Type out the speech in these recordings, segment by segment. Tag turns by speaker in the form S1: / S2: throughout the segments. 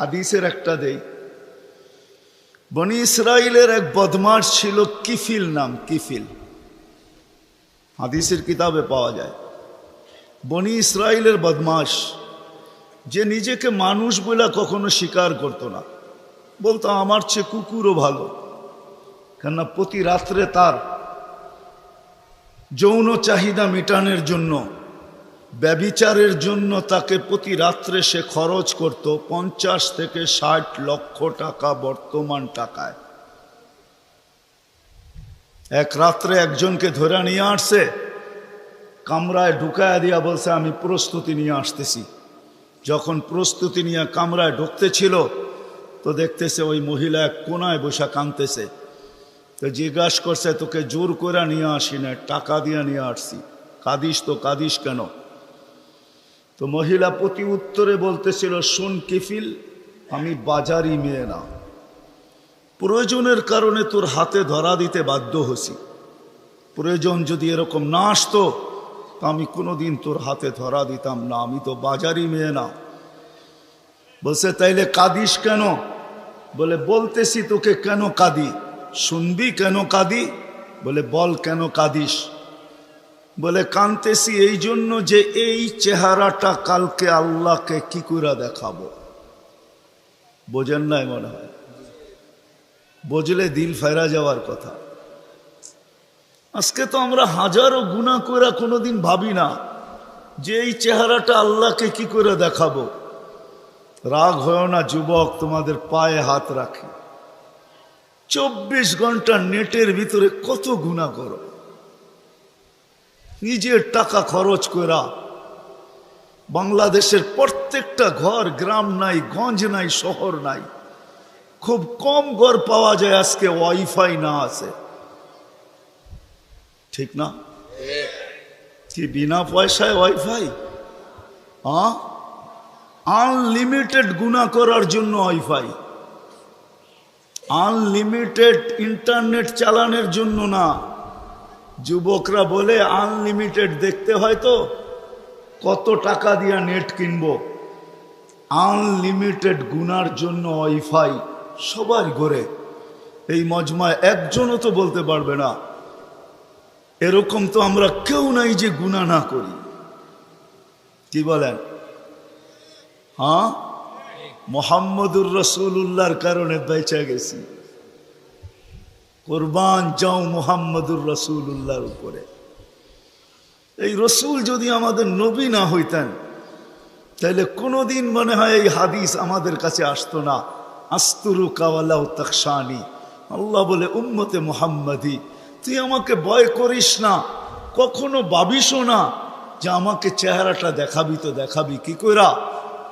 S1: হাদিসের একটা দেই। বনি ইসরায়েলের এক বদমাস ছিল কিফিল নাম, কিফিল। হাদিসের কিতাবে পাওয়া যায়। বনি ইসরায়েলের বদমাস যে নিজেকে মানুষ বলে কখনো স্বীকার করতো না। বলতো, আমার চেয়ে কুকুরও ভালো। কেননা প্রতি রাত্রে তার যৌন চাহিদা মেটানোর জন্য ব্যবিচারের জন্য তাকে প্রতি রাত্রে সে খরচ করত পঞ্চাশ থেকে ষাট লক্ষ টাকা বর্তমান টাকায়। এক রাত্রে একজনকে ধরে নিয়ে আসছে, কামরায় ঢুকায় দিয়া বলছে, আমি প্রস্তুতি নিয়ে আসতেছি। যখন প্রস্তুতি নিয়ে কামরায় ঢুকতেছিল তো দেখতেছে ওই মহিলা এক কোনায় বসে কাঁদতেছে। তো জিজ্ঞাস করছে, তোকে জোর করে নিয়ে আসি না, টাকা দিয়ে নিয়ে আসছি। কাঁদিস তো, কাঁদিস কেন? তো মহিলা প্রতি উত্তরে বলতেছিল, শুন কিফিল, আমি বাজারি মেয়ে না। প্রয়োজনের কারণে তোর হাতে ধরা দিতে বাধ্য হছি প্রয়োজন যদি এরকম না আসতো, তা আমি কোনোদিন তোর হাতে ধরা দিতাম না। আমি তো বাজারি মেয়ে না। বলছে, তাইলে কাঁদিস কেন? বলে, বলতেছি তোকে কেন কাঁদি? শুনবি কেন কাঁদি? বলে, বল কেন কাঁদিস? বলে কাঁদতেছি এই জন্য যে এই চেহারাটা কালকে আল্লাহকে কি করে দেখাবো? বোঝেন নাই মনে হয়। বুঝলে দিল ফেরা যাওয়ার কথা। আজকে তো আমরা হাজারো গুণা করে কোনোদিন ভাবি না যে এই চেহারাটা আল্লাহকে কি করে দেখাবো। রাগ হয় না, যুবক, তোমাদের পায়ে হাত রাখে। চব্বিশ ঘণ্টা নেটের ভিতরে কত গুণা করো। নিজের টাকা খরচ করা বাংলাদেশের প্রত্যেকটা ঘর, গ্রাম নাই, গঞ্জ নাই, শহর নাই, খুব কম ঘর পাওয়া যায় আজকে ওয়াইফাই না আছে। ঠিক না? কি বিনা পয়সায় ওয়াইফাই? আনলিমিটেড গুণা করার জন্য ওয়াইফাই। আনলিমিটেড ইন্টারনেট চালানোর জন্য না। যুবকরা বলে আনলিমিটেড দেখতে হয় তো? কত টাকা দিয়া নেট কিনবো? আনলিমিটেড গুনার জন্য ওয়াইফাই সবার ঘরে। এই মজমায় একজনও তো বলতে পারবে না। এরকম তো আমরা কেউ নাই যে গুণা না করি। কি বলেন? হ্যাঁ? মোহাম্মদুর রসুল্লাহর কারণে বেঁচে গেছি। কোরবান যাও মোহাম্মদুর রসুল্লাহর উপরে। এই রসুল যদি আমাদের নবী না হইতেন, তাহলে কোনোদিন মনে হয় এই হাদিস আমাদের কাছে আসতো না। আস্তুরু কাওয়ালাউ তকশানি আল্লাহ বলে, উম্মতে মোহাম্মদী, তুই আমাকে ভয় করিস না, কখনো ভাবিসও না যে আমাকে চেহারাটা দেখাবি তো দেখাবি, কি কইরা?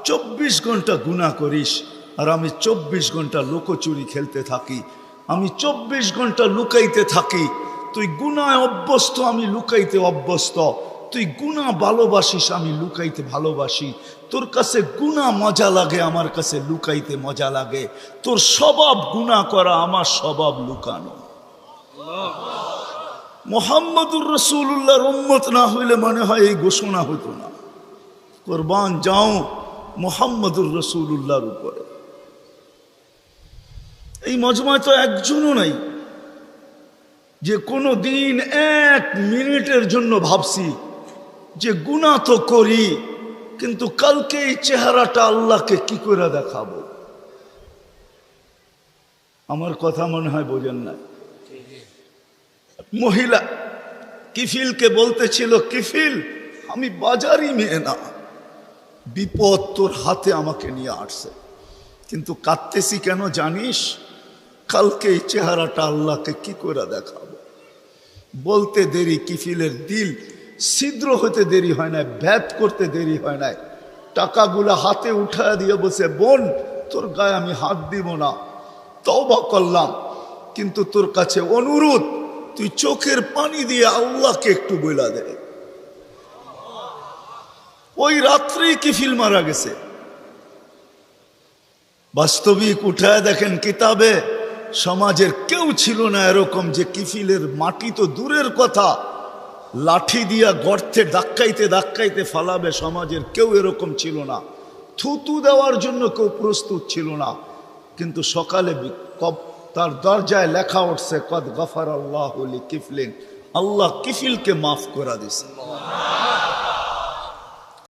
S1: চব্বিশ ঘণ্টা গুণা করিস আর আমি চব্বিশ ঘণ্টা লুকোচুরি খেলতে থাকি আমি চব্বিশ ঘণ্টা লুকাইতে থাকি। তুই গুনায় অভ্যস্ত, আমি লুকাইতে অভ্যস্ত। তুই গুণা ভালোবাসিস, আমি লুকাইতে ভালোবাসি। তোর কাছে গুণা মজা লাগে, আমার কাছে লুকাইতে মজা লাগে। তোর স্বভাব গুণা করা, আমার স্বভাব লুকানো। মোহাম্মদুর রসুল্লাহর উম্মত না হইলে মনে হয় এই ঘোষণা হতো না। কোরবান যাও মোহাম্মদুর রসুল্লাহর উপরে। এই মজমায় তো একজনও নাই। যে কোনো দিন এক মিনিটের জন্য ভাবছি যে গুণা তো করি, কিন্তু কালকে এই চেহারাটা আল্লাহকে কি করে দেখাবো? আমার কথা মনে হয় বোঝেন না মহিলা কিফিলকে বলতেছিল, কিফিল, আমি বাজারই মেয়ে না। বিপদ তোর হাতে আমাকে নিয়ে আসছে। কিন্তু কাঁদতেছি কেন জানিস? কালকে এই চেহারাটা আল্লাহকে কি করে দেখাবো? বলতে দেরি, কিফিলের দিল ছিদ্র হতে দেরি হয় না ভ্যাপ করতে দেরি হয় না টাকাগুলো হাতে উঠায় দিয়ে বসে বোন, তোর গায়ে আমি হাত দিব না। তওবা করলাম, কিন্তু তোর কাছে অনুরোধ, তুই চোখের পানি দিয়ে আল্লাহকে একটু বইলা দে। ওই রাত্রেই কিফিল মারা গেছে। বাস্তবিক উঠায় দেখেন কিতাবে সমাজের কেউ ছিল না এরকম যে কিফিলের মাটি তো দূরের কথা। লাঠি দিয়া গর্তে ধাক্কাইতে ধাক্কাইতে ফালাবে সমাজের কেউ এরকম ছিল না। থুতু দেওয়ার জন্য কেউ প্রস্তুত ছিল না। কিন্তু সকালে তার দরজায় লেখা উঠছে, কদ গফার আল্লাহ কিফলিন। আল্লাহ কিফিলকে মাফ করা দিছে।